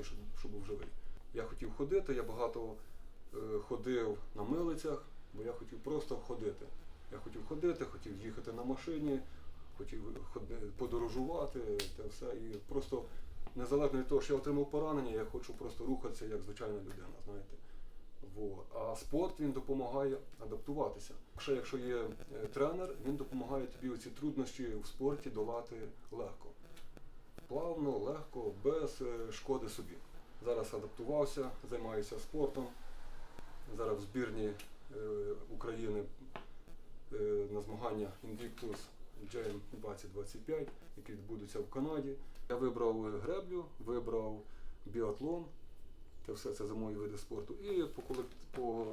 і щоб, щоб був живий. Я хотів ходити, я багато е, ходив на милицях, бо я хотів просто ходити. Я хотів ходити, хотів їхати на машині, хотів ходи- подорожувати, те все. І просто незалежно від того, що я отримав поранення, я хочу просто рухатися як звичайна людина, знаєте. Вот. А спорт він допомагає адаптуватися. Ще якщо є е, тренер, він допомагає тобі ці труднощі в спорті долати легко. Плавно, легко, без е, шкоди собі. Зараз адаптувався, займаюся спортом. Зараз в збірні е, України е, на змагання Invictus Jam 2025, які відбудуться в Канаді. Я вибрав греблю, вибрав біатлон. Це все це за мої види спорту. І по, по,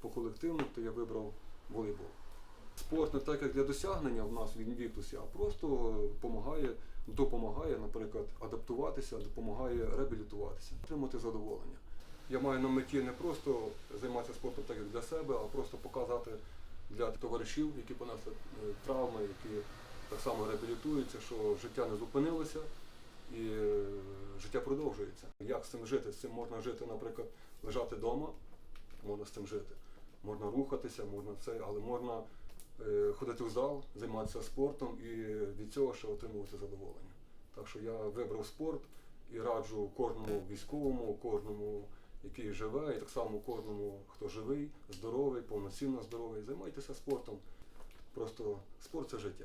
по колективну то я вибрав волейбол. Спорт не так як для досягнення в нас в Invictus, а просто допомагає, допомагає, наприклад, адаптуватися, допомагає реабілітуватися, отримати задоволення. Я маю на меті не просто займатися спортом так як для себе, а просто показати для товаришів, які понесли е, травми, які так само реабілітуються, що життя не зупинилося і е, життя продовжується. Як з цим жити? З цим можна жити, наприклад, лежати вдома, можна з цим жити. Можна рухатися, можна це, але можна е, ходити в зал, займатися спортом і від цього ще отримувати задоволення. Так що я вибрав спорт і раджу кожному військовому, кожному, який живе, і так само кожному, хто живий, здоровий, повноцінно здоровий. Займайтеся спортом. Просто спорт це життя.